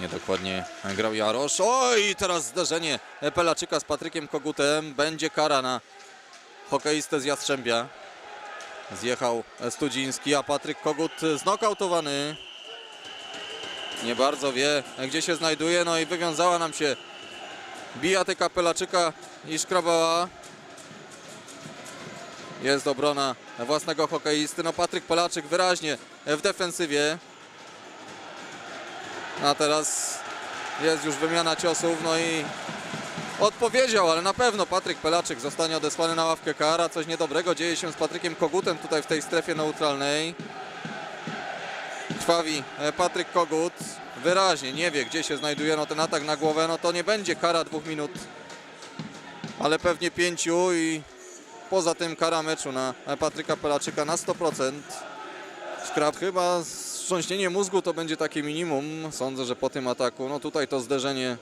Niedokładnie grał Jarosz. Oj, teraz zderzenie Pelaczyka z Patrykiem Kogutem. Będzie kara na hokeistę z Jastrzębia. Zjechał Studziński, a Patryk Kogut znokautowany. Nie bardzo wie, gdzie się znajduje. No i wywiązała nam się bijatyka Pelaczyka i Szkrabała. Jest obrona własnego hokeisty. No Patryk Pelaczyk wyraźnie w defensywie. A teraz jest już wymiana ciosów, no i odpowiedział, ale na pewno Patryk Pelaczyk zostanie odesłany na ławkę kara. Coś niedobrego dzieje się z Patrykiem Kogutem tutaj w tej strefie neutralnej. Krwawi e, Patryk Kogut. Wyraźnie nie wie, gdzie się znajduje no ten atak na głowę. No to nie będzie kara dwóch minut, ale pewnie pięciu i poza tym kara meczu na Patryka Pelaczyka na 100%. Szkrab chyba wstrząśnienie mózgu to będzie takie minimum. Sądzę, że po tym ataku, no tutaj to zderzenie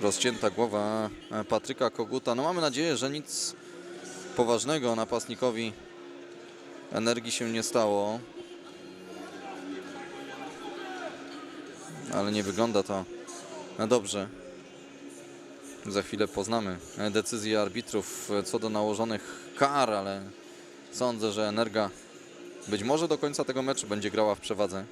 rozcięta głowa e, Patryka Koguta. No mamy nadzieję, że nic poważnego napastnikowi energii się nie stało. Ale nie wygląda to dobrze. Za chwilę poznamy e, decyzję arbitrów e, co do nałożonych kar, ale sądzę, że Energa być może do końca tego meczu będzie grała w przewadze.